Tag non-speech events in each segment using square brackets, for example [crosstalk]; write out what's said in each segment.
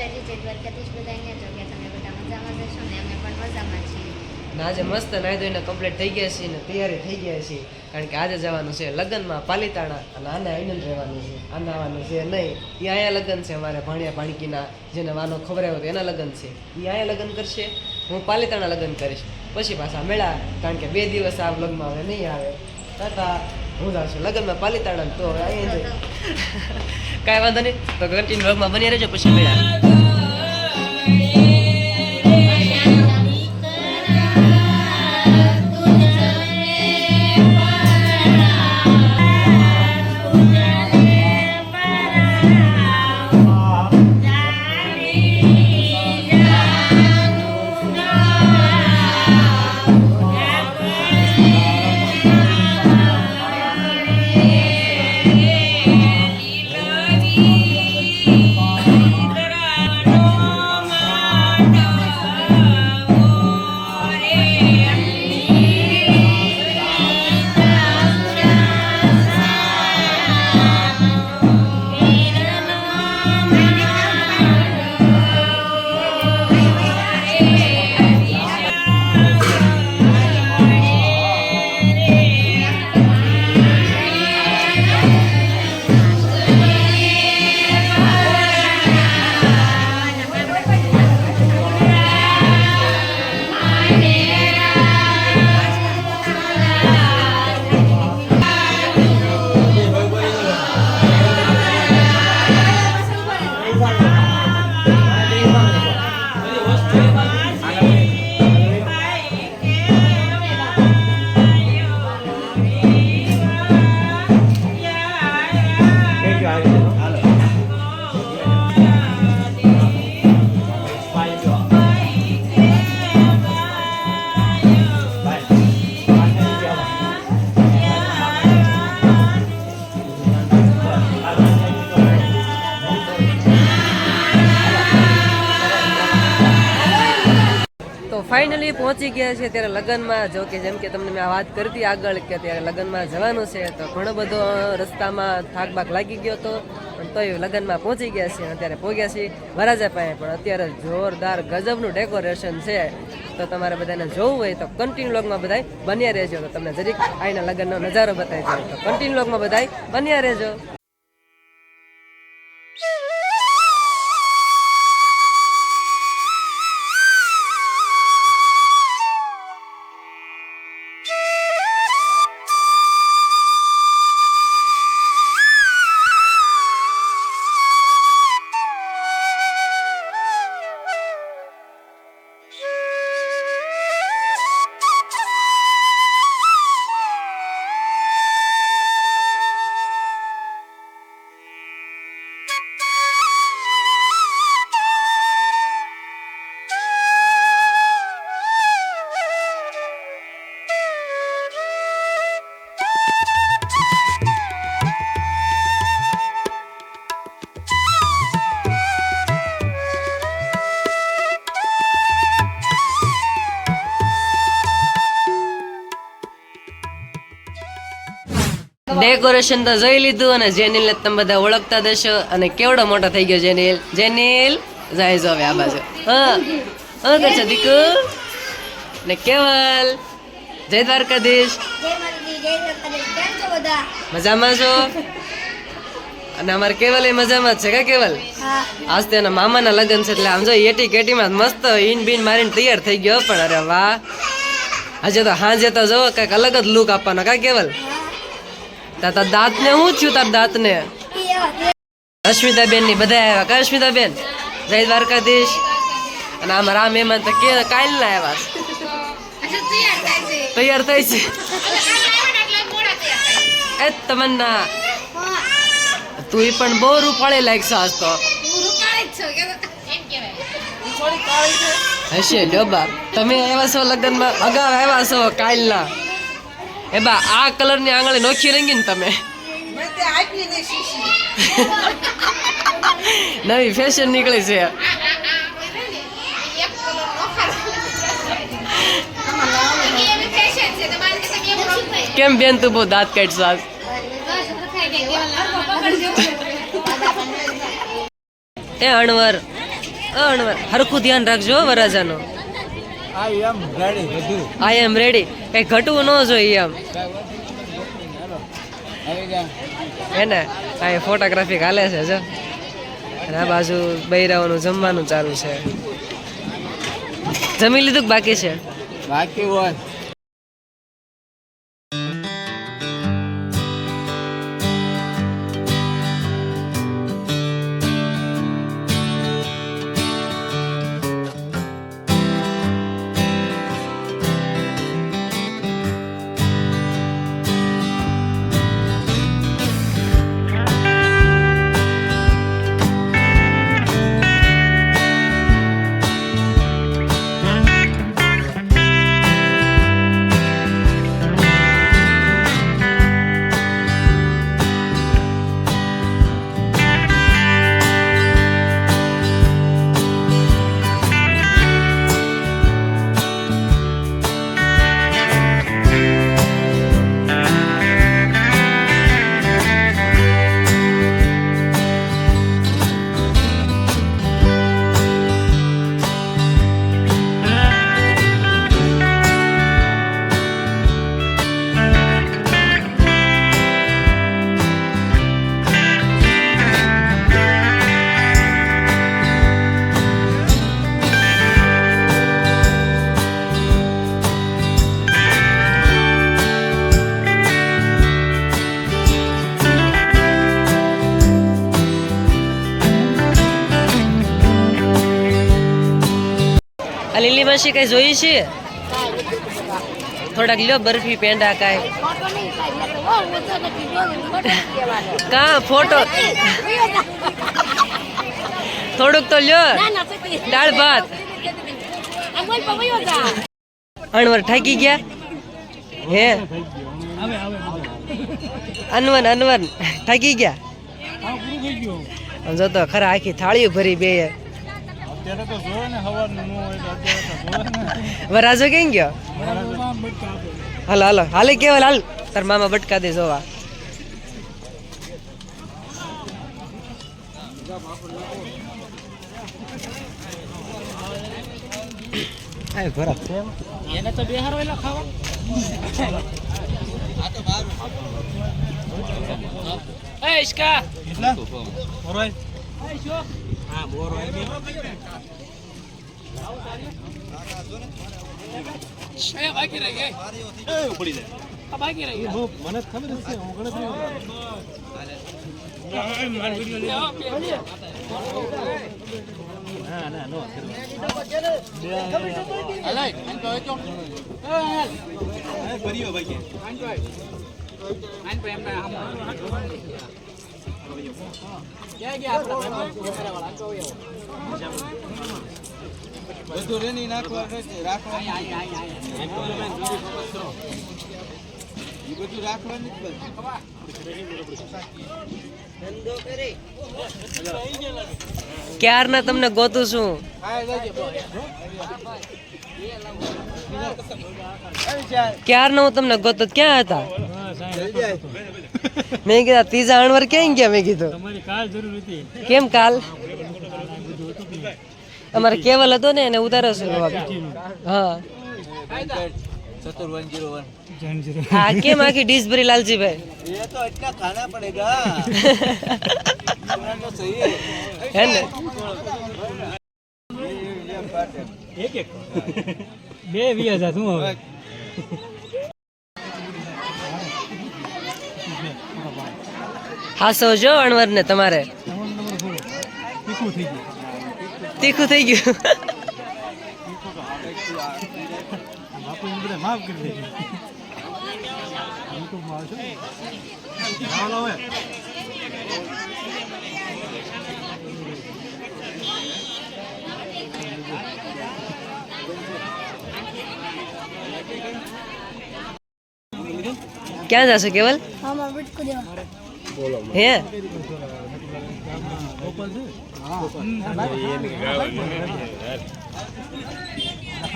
માતાજી જય દ્વારકાધીશ બધા અહીંયા જો કે તમે બધા મજામાં જશો ને? અમે પણ મજામાં છીએ. ને આજે મસ્ત નાહી ધોઈને કમ્પ્લીટ થઈ ગયા છીએ ને તૈયારી થઈ ગયા છીએ. કારણ કે આજે જવાનું છે લગ્નમાં પાલીતાણા અને આને આનંદ રહેવાનું છે. આને આવવાનું છે નહીં. એ અહીંયા લગ્ન છે અમારે ભાણિયા ભાણકીના. જેને વાનો ખવડાવ્યો હતો એના લગ્ન છે. એ અહીંયા લગ્ન કરશે? હું પાલીતાણા લગ્ન કરીશ. પછી પાછા મેળા. કારણ કે બે દિવસ આ લગ્નમાં હવે નહીં આવે. તથા હું જાઉં છું લગ્નમાં પાલીતાણા તો હવે અહીંયા [laughs] કાંઈ વાંધો નહીં. તો કન્ટિન્યુ વ્લોગમાં બની રહેજો પછી મેળા. ફાઇનલી પહોંચી ગયા છે ત્યારે લગ્નમાં. જો કે જેમ કે તમને મેં વાત કરતી આગળ કે ત્યારે લગ્નમાં જવાનું છે, તો ઘણો બધો રસ્તામાં થાક બાક લાગી ગયો હતો. તોય લગ્નમાં પહોંચી ગયા છે અત્યારે પહોંચ્યા છીએ વરાજા પાસે. પણ અત્યારે જોરદાર ગજબનું ડેકોરેશન છે. તો તમારે બધાને જોવું હોય તો કન્ટિન્યુ લોગમાં બધાય બન્યા રહેજો. તો તમને જરીક આઈના લગ્નનો નજારો બતાવી દઉં. તો કન્ટિન્યુ લોગમાં બધાય બન્યા રહેજો. ડેકોરેશન તો જોઈ લીધું અને જેનિલ તમે બધા ઓળખતા દેશો અને કેવડો મોટો થઈ ગયો જેનિલ. જેનિલ જાય જો હવે આ બાજુ. હા. હા કે છે દીકુ. ને કેવલ? જય દ્વારકાધીશ. મજામાં છો? અને અમારે કેવલ એ મજામાં જ છે કા કેવલ? આજ તો એના મામાના લગ્ન છે એટલે આમ જો એટી કેટીમાં મસ્ત ઈન બીન મારીને તૈયાર થઈ ગયો પણ અરે વાહ. આજે તો હાજે તો જો કંઈક અલગ જ લુક આપવાનો કા કેવલ? તાર દાંત ને શું થયું તાર દાંત ને અશ્મિતા બેનની બધા આવ્યા કા અસ્મિતાબેન જય દ્વારકાધીશ. અને આમ રામ મહેમાન તો કે કાલ ના આવ્યા તૈયાર થઈ છે. એ તમન્ના. તું એ પણ બહુ રૂપાળી લાગશે આજ તો. હશે લ્યો તમે આવ્યા છો લગ્નમાં? અગાઉ આવ્યા છો કાલના? એ બા આ કલરની આંગળી નોખી રંગી ને તમે. નવી ફેશન નીકળી છે. કેમ બેન તું બહુ દાંત કાઢશો આજ? એ અણવર અણવર હરખું ધ્યાન રાખજો વરાજાનું આ એમ રેડી આઈ એમ રેડી કઈ ઘટવું ન જોઈએ એમ. એને આ ફોટોગ્રાફી હાલે છે જો. અને આ બાજુ બૈરાઓનું જમવાનું ચાલુ છે. જમી લીધું કે બાકી છે? બાકી હોય. આ લીલી માસી કઈ જોઈ છે? થોડાક લ્યો બરફી પેંડા કાંઈ. કા? ફોટો? થોડુંક તો લ્યો. દાળ ભાત. અણવર ઠાકી ગયા? હે? અનવન અનવન ઠાકી ગયા? આમ જો તો ખરા આખી થાળીઓ ભરી બે. અત્યારે તો જોવે ને સવારનું ન હોય તો અત્યારે તો જોવે ને. વરાજો કેમ ગયો? હાલો હાલો. હાલે કેવલ હાલ. તાર મામા બટકા દે જોવા. એને તો બેહારો એટલે ખાવા. એ ઇસકા કેટલા મોરોય હા મોરોય બાકી રહી ગઈ ઉપડી જાય. બાકી મને ખબર છે હું ગણતરી ના ના નો અલાય આન તો વેચો એ ભરીયો ભાઈ. આન તો આન તો ના બધું બસ ક્યારના તમને ગોતું છું? ક્યાર ના હું તમને ગોતો? ક્યાં હતા? મેં કીધા ત્રીજા અણવર ક્યાં ગયા? મેં કીધું. કેમ કાલ? અમારે કેવલ હતો ને એને ઉતારો છે હા. હા કેમ આખી ડીશ ભરી લાલજીભાઈ? એ તો બે વીસ હજાર શું હવે? હાસો જો અણવર ને તમારે. તીખું થઈ ગયું. ક્યાં જશો કેવલ? હે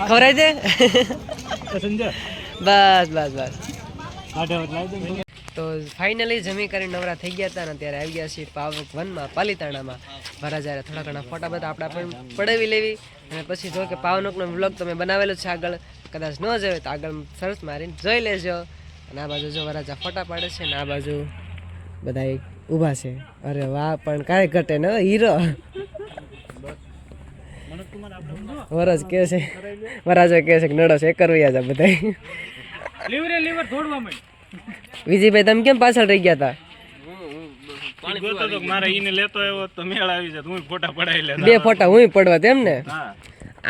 ખવડાવી દે? બસ બસ બસ. તો. ફાઇનલી જમી કરી નવરા થઈ ગયા હતા ને ત્યારે આવી ગયા છીએ પાવક વનમાં પાલીતાણામાં. મારા જ્યારે થોડા ઘણા ફોટા બધા આપણા પણ પડાવી લેવી. અને પછી જો કે પાવનકનો વ્લોગ તમે બનાવેલો છે આગળ. કદાચ ન જોયો તો આગળ સરસ મારીને જોઈ લેજો. અને આ બાજુ જો વરાજા ફોટા પાડે છે ને આ બાજુ. બધા ઊભા છે. અરે વાહ પણ કાંઈ ઘટે ને હીરો. વરસ કે છે. વરાજો કે છે કે નડો છે કરવી જા બધા લીવરે લીવર થોડવા માંડ વિજયભાઈ તમે કેમ પાછળ રહી ગયા હતા ગોતો તો મારે ઈને લેતો આવ્યો તો મેળ આવી જાય હું ફોટા પડાવી લે બે ફોટા હું પડવા તેમ ને?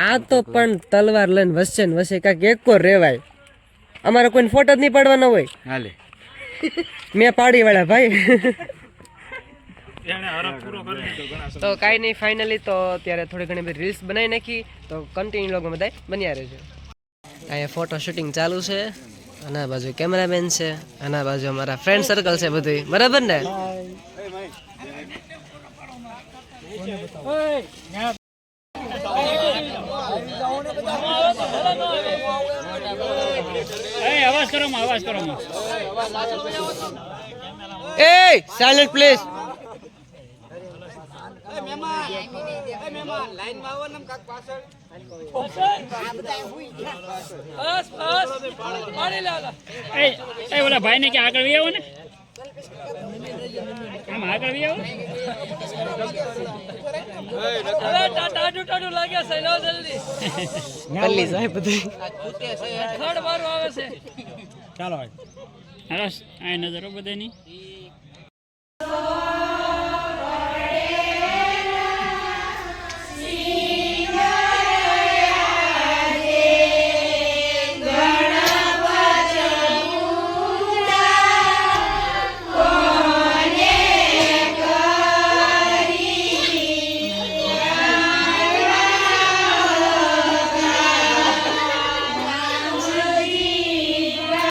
આ તો પણ તલવાર લઈને વસે ને વસે કાંઈક એક કોર રેવાય અમારે કોઈ ફોટા જ નહીં પડવાના હોય. હાલે. મેં પાડી વાળા ભાઈ તો કાંઈ નહીં ફાઇનલી તો અત્યારે થોડી ઘણી બધી રીલ્સ બનાવી નાખી. તો કન્ટિન્યુ લોકો બધા બન્યા રહેજો. અહીંયા ફોટો શૂટિંગ ચાલુ છે. આના બાજુ કેમેરામેન છે. આના બાજુ અમારા ફ્રેન્ડ સર્કલ છે બધું બરાબર ને અવાજ કરો અવાજ કરો એ સાયલેન્ટ પ્લીઝ એ એ ઓલા ભાઈ ને કે આગળ વી આવો ને? આમ આગળ વી આવો. પલ્લી સાહેબ બધું. ચાલો હાલો આ નજરો બધાની.